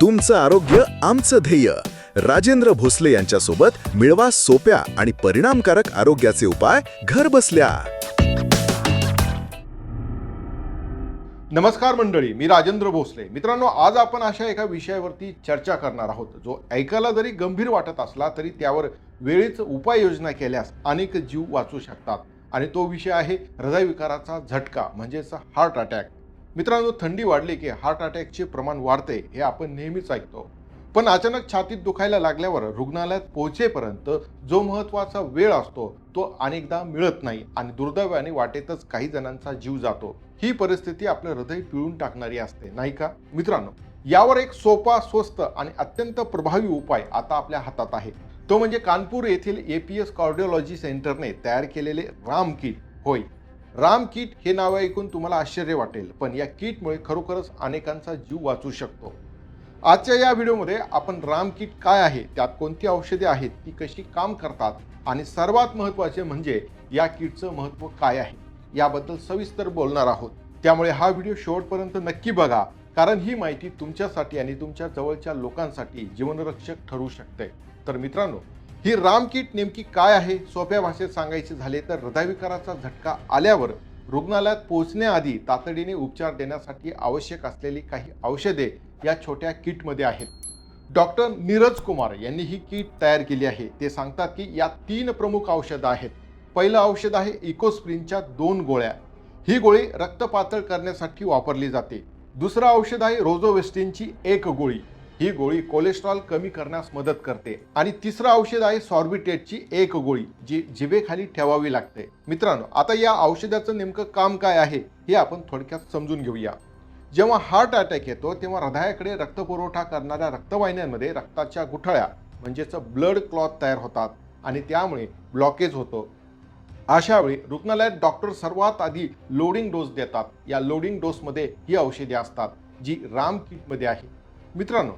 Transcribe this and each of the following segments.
तुमचं आरोग्य आमचं ध्येय. राजेंद्र भोसले यांच्यासोबत मिळवा सोप्या आणि परिणामकारक आरोग्याचे उपाय घर बसल्या. नमस्कार मंडळी मी राजेंद्र भोसले. मित्रांनो आज आपण अशा एका विषयावरती चर्चा करणार आहोत जो ऐकायला जरी गंभीर वाटत असला तरी त्यावर वेळीच उपाययोजना केल्यास अनेक जीव वाचू शकतात. आणि तो विषय आहे हृदयविकाराचा झटका म्हणजेच हार्ट अटॅक मित्रांनो थंडी वाढली की हार्ट अटॅकचे प्रमाण वाढते हे आपण नेहमीच ऐकतो. पण अचानक छातीत दुखायला लागल्यावर रुग्णालयात पोहोचेपर्यंत जो महत्त्वाचा वेळ असतो तो अनेकदा मिळत नाही आणि दुर्दैवाने वाटेतच काही जणांचा जीव जातो. ही परिस्थिती आपलं हृदय पिळून टाकणारी असते नाही का? मित्रांनो यावर एक सोपा स्वस्त आणि अत्यंत प्रभावी उपाय आता आपल्या हातात आहे. तो म्हणजे कानपूर येथील एपीएस कार्डिओलॉजी सेंटरने तयार केलेले राम किट. होय राम किट हे नाव ऐकून तुम्हाला आश्चर्य वाटेल पण या किटमुळे खरोखरच अनेकांचा जीव वाचू शकतो. आजच्या या व्हिडिओमध्ये आपण राम किट काय आहे त्यात कोणती औषधे आहेत ती कशी काम करतात आणि सर्वात महत्त्वाचे म्हणजे या किटचं महत्त्व काय आहे याबद्दल सविस्तर बोलणार आहोत. त्यामुळे हा व्हिडिओ शेवटपर्यंत नक्की बघा कारण ही माहिती तुमच्यासाठी आणि तुमच्या जवळच्या लोकांसाठी जीवनरक्षक ठरू शकते. तर मित्रांनो ही रामकीट नेमकी काय आहे? सोप्या भाषेत सांगायचे झाले तर हृदयविकाराचा झटका आल्यावर रुग्णालयात पोहोचण्याआधी तातडीने उपचार देण्यासाठी आवश्यक असलेली काही औषधे या छोट्या किटमध्ये आहेत. डॉक्टर नीरज कुमार यांनी ही किट तयार केली आहे. ते सांगतात की यात तीन प्रमुख औषधं आहेत. पहिलं औषध आहे इकोस्प्रिनच्या दोन गोळ्या. ही गोळी रक्त पातळ करण्यासाठी वापरली जाते. दुसरं औषध आहे रोझोवेस्टिनची एक गोळी. ही गोळी कोलेस्ट्रॉल कमी करण्यास मदत करते. आणि तिसरं औषध आहे सॉर्बिटेटची एक गोळी जी जिभेखाली ठेवावी लागते. मित्रांनो आता या औषधाचं नेमकं काम काय आहे हे आपण थोडक्यात समजून घेऊया. जेव्हा हार्ट अटॅक येतो तेव्हा हृदयाकडे रक्तपुरवठा करणाऱ्या रक्तवाहिन्यांमध्ये रक्ताच्या गुठळ्या म्हणजेच ब्लड क्लॉथ तयार होतात आणि त्यामुळे ब्लॉकेज होतो. अशा वेळी रुग्णालयात डॉक्टर सर्वात आधी लोडिंग डोस देतात. या लोडिंग डोसमध्ये ही औषधे असतात जी राम किटमध्ये आहे. मित्रांनो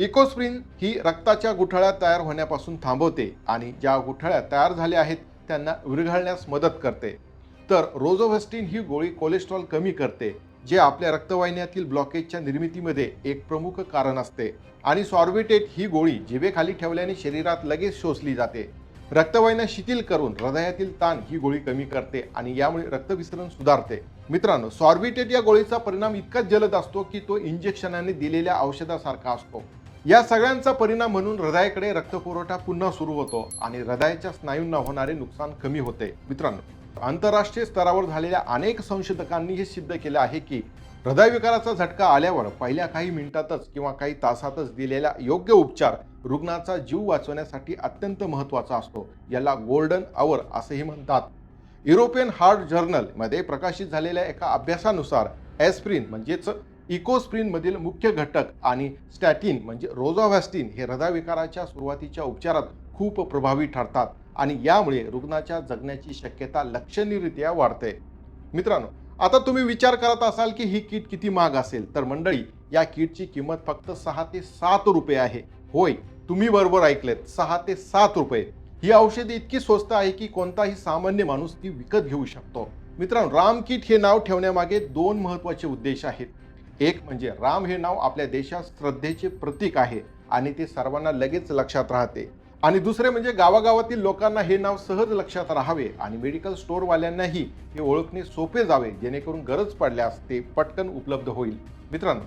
इकोस्प्रिन ही रक्ताच्या गुठळ्या तयार होण्यापासून थांबवते आणि ज्या गुठळ्या तयार झाल्या आहेत त्यांना विरघळण्यास मदत करते. तर रोझोव्हेस्टिन ही गोळी कोलेस्ट्रॉल कमी करते जे आपल्या रक्तवाहिन्यातील ब्लॉकेजच्या निर्मितीमध्ये एक प्रमुख कारण असते. आणि सॉर्बिटेट ही गोळी जिभेखाली ठेवल्याने शरीरात लगेच शोषली जाते. रक्तवाहिन्या शिथिल करून हृदयातील ताण ही गोळी कमी करते आणि यामुळे रक्तविसरण सुधारते. मित्रांनो सॉर्बिटेट या गोळीचा परिणाम इतकाच जलद असतो की तो इंजेक्शनाने दिलेल्या औषधासारखा असतो. या सगळ्यांचा परिणाम म्हणून हृदयाकडे रक्तपुरवठा पुन्हा सुरू होतो आणि हृदयाच्या स्नायूंना होणारे नुकसान कमी होते. मित्रांनो आंतरराष्ट्रीय स्तरावर झालेल्या अनेक संशोधकांनी हे सिद्ध केलं आहे की हृदयविकाराचा झटका आल्यावर पहिल्या काही मिनिटातच किंवा काही तासातच दिलेला योग्य उपचार रुग्णाचा जीव वाचवण्यासाठी अत्यंत महत्त्वाचा असतो. याला गोल्डन आवर असेही म्हणतात. युरोपियन हार्ट जर्नलमध्ये प्रकाशित झालेल्या एका अभ्यासानुसार ॲस्प्रिन म्हणजेच इकोस्प्रिनमधील मुख्य घटक आणि स्टॅटिन म्हणजे रोझोव्हॅस्टिन हे हृदयविकाराच्या सुरुवातीच्या उपचारात खूप प्रभावी ठरतात आणि यामुळे रुग्णाच्या जगण्याची शक्यता लक्षणीयरित्या वाढते. मित्रांनो आता तुम्ही विचार करत असाल की ही किट किती महाग असेल तर मंडळी या किटची किंमत फक्त सहा ते सात रुपये आहे. होय तुम्ही बरोबर ऐकलेत सहा ते सात रुपये. ही औषधे इतकी स्वस्त आहे की कोणताही सामान्य माणूस ती विकत घेऊ शकतो. मित्रांनो राम किट हे नाव ठेवण्यामागे दोन महत्त्वाचे उद्देश आहेत. एक म्हणजे राम हे नाव आपल्या देशात श्रद्धेचे प्रतीक आहे आणि ते सर्वांना लगेच लक्षात राहते. आणि दुसरे म्हणजे गावागावातील लोकांना हे नाव सहज लक्षात राहावे आणि मेडिकल स्टोअरवाल्यांनाही हे ओळखणे सोपे जावे जेणेकरून गरज पडल्यास ते पटकन उपलब्ध होईल. मित्रांनो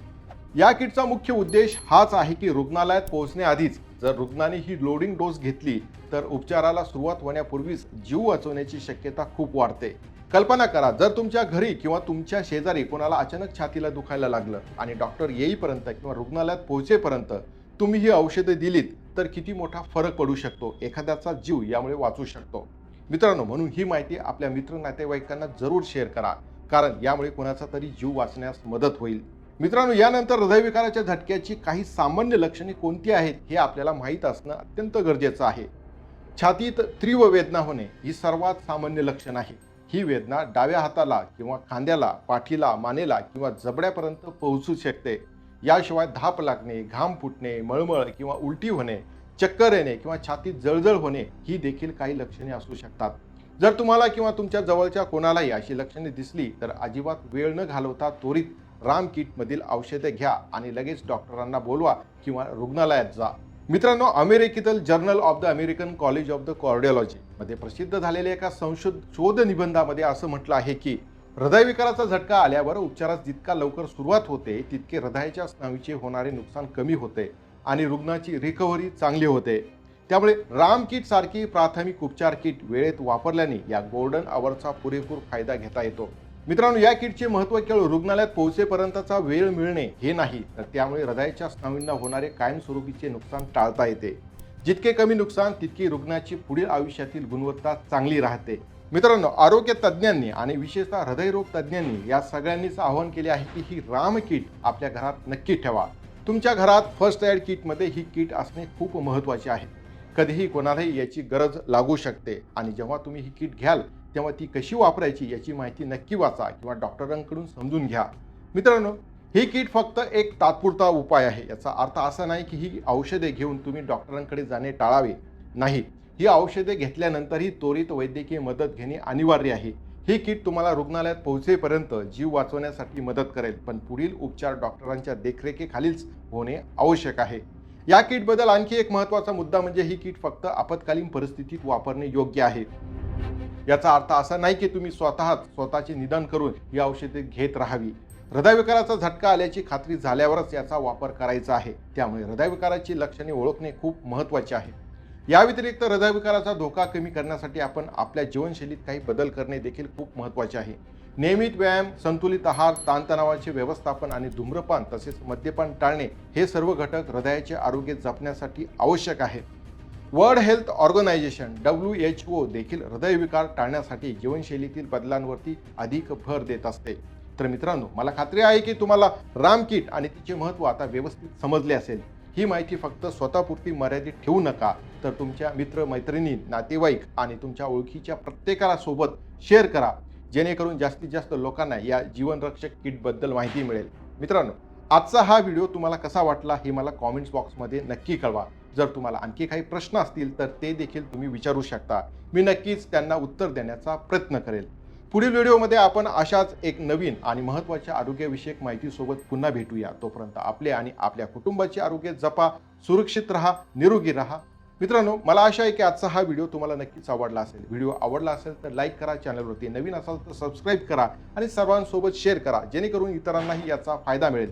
या किटचा मुख्य उद्देश हाच आहे की रुग्णालयात पोहोचण्याआधीच जर रुग्णाने ही लोडिंग डोस घेतली तर उपचाराला सुरुवात होण्यापूर्वीच जीव वाचवण्याची शक्यता खूप वाढते. कल्पना करा जर तुमच्या घरी किंवा तुमच्या शेजारी कोणाला अचानक छातीला दुखायला लागलं आणि डॉक्टर येईपर्यंत किंवा रुग्णालयात पोहोचेपर्यंत तुम्ही ही औषधे दिलीत तर किती मोठा फरक पडू शकतो? एखाद्याचा जीव यामुळे वाचू शकतो. मित्रांनो म्हणून ही माहिती आपल्या मित्र नातेवाईकांना जरूर शेअर करा कारण यामुळे कोणाचा तरी जीव वाचण्यास मदत होईल. मित्रांनो यानंतर हृदयविकाराच्या झटक्याची काही सामान्य लक्षणे कोणती आहेत हे आपल्याला माहीत असणं अत्यंत गरजेचं आहे. छातीत तीव्र वेदना होणे ही सर्वात सामान्य लक्षण आहे. ही वेदना डाव्या हाताला किंवा खांद्याला पाठीला मानेला किंवा जबड्यापर्यंत पोहोचू शकते. याशिवाय धाप लागणे घाम फुटणे मळमळ किंवा उलटी होणे चक्कर येणे किंवा छातीत जळजळ होणे ही देखील काही लक्षणे असू शकतात. जर तुम्हाला किंवा तुमच्या जवळच्या कोणालाही अशी लक्षणे दिसली तर अजिबात वेळ न घालवता त्वरित राम किटमधील औषधे घ्या आणि लगेच डॉक्टरांना बोलवा किंवा रुग्णालयात जा. मित्रांनो अमेरिकेतील journal of the American college of the cardiology मध्ये प्रसिद्ध झालेल्या एका संशोध शोध निबंधामध्ये असं म्हटलं आहे की हृदयविकाराचा झटका आल्यावर उपचारास जितका लवकर सुरुवात होते तितके हृदयाच्या स्नायूचे होणारे नुकसान कमी होते आणि रुग्णाची रिकव्हरी चांगली होते. त्यामुळे राम किट सारखी प्राथमिक उपचार किट वेळेत वापरल्याने या गोल्डन आवरचा पुरेपूर फायदा घेता येतो. मित्रांनो या किटचे महत्त्व केवळ रुग्णालयात पोहोचेपर्यंतचा वेळ मिळणे हे नाही तर त्यामुळे हृदयाच्या स्नायूंना होणारे कायमस्वरूपीचे नुकसान टाळता येते. जितके कमी नुकसान तितकी रुग्णाची पुढील आयुष्यातील गुणवत्ता चांगली राहते. मित्रांनो आरोग्य तज्ज्ञांनी आणि विशेषतः हृदयरोग तज्ज्ञांनी या सगळ्यांनीच आवाहन केले आहे की ही राम किट आपल्या घरात नक्की ठेवा. तुमच्या घरात फर्स्ट एड किटमध्ये ही किट असणे खूप महत्त्वाचे आहे. कधीही कोणालाही याची गरज लागू शकते आणि जेव्हा तुम्ही ही किट घ्याल तेव्हा ती कशी वापरायची याची माहिती नक्की वाचा किंवा डॉक्टरांकडून समजून घ्या. मित्रांनो ही किट फक्त एक तात्पुरता उपाय आहे. याचा अर्थ असा नाही की ही औषधे घेऊन तुम्ही डॉक्टरांकडे जाणे टाळावे. नाही. ही औषधे घेतल्यानंतरही त्वरित वैद्यकीय मदत घेणे अनिवार्य आहे. ही किट तुम्हाला रुग्णालयात पोहोचेपर्यंत जीव वाचवण्यासाठी मदत करेल पण पुढील उपचार डॉक्टरांच्या देखरेखीखालीच होणे आवश्यक आहे. या किटबद्दल आणखी एक महत्त्वाचा मुद्दा म्हणजे ही किट फक्त आपत्कालीन परिस्थितीत वापरणे योग्य आहे. याचा अर्थ असा नाही की तुम्ही स्वतःच स्वतःचे निदान करून ही औषधे घेत राहावी. हृदयविकाराचा झटका आल्याची खात्री झाल्यावरच याचा वापर करायचा आहे. त्यामुळे हृदयविकाराची लक्षणे ओळखणे खूप महत्त्वाचे आहे. या व्यतिरिक्त हृदयविकाराचा धोका कमी करण्यासाठी आपण आपल्या जीवनशैलीत काही बदल करणे देखील खूप महत्त्वाचे आहे. नियमित व्यायाम संतुलित आहार ताणतणावाचे व्यवस्थापन आणि धूम्रपान तसेच मद्यपान टाळणे हे सर्व घटक हृदयाचे आरोग्य जपण्यासाठी आवश्यक आहेत world health organisation W H O देखील हृदयविकार टाळण्यासाठी जीवनशैलीतील बदलांवरती अधिक भर देत असते. तर मित्रांनो मला खात्री आहे की तुम्हाला राम किट आणि तिचे महत्त्व आता व्यवस्थित समजले असेल. ही माहिती फक्त स्वतःपुरती मर्यादित ठेवू नका. तर तुमच्या मित्र मैत्रिणी नातेवाईक आणि तुमच्या ओळखीच्या प्रत्येकाला सोबत शेअर करा. जेणेकरून जास्तीत जास्त लोकांना या जीवनरक्षक किटबद्दल माहिती मिळेल. मित्रांनो आजचा हा व्हिडिओ तुम्हाला कसा वाटला हे मला कॉमेंट्स बॉक्समध्ये नक्की कळवा. जर तुम्हाला आणखी काही प्रश्न असतील तर ते देखील तुम्ही विचारू शकता. मी नक्कीच त्यांना उत्तर देण्याचा प्रयत्न करेल. पुढील व्हिडिओमध्ये आपण अशाच एक नवीन आणि महत्त्वाच्या आरोग्यविषयक माहितीसोबत पुन्हा भेटूया. तोपर्यंत आपले आणि आपल्या कुटुंबाचे आरोग्य जपा सुरक्षित राहा निरोगी राहा. मित्रांनो मला आशा आहे की आजचा हा व्हिडिओ तुम्हाला नक्कीच आवडला असेल. व्हिडिओ आवडला असेल तर लाईक करा चॅनलवरती नवीन असाल तर सबस्क्राईब करा आणि सर्वांसोबत शेअर करा जेणेकरून इतरांनाही याचा फायदा मिळेल.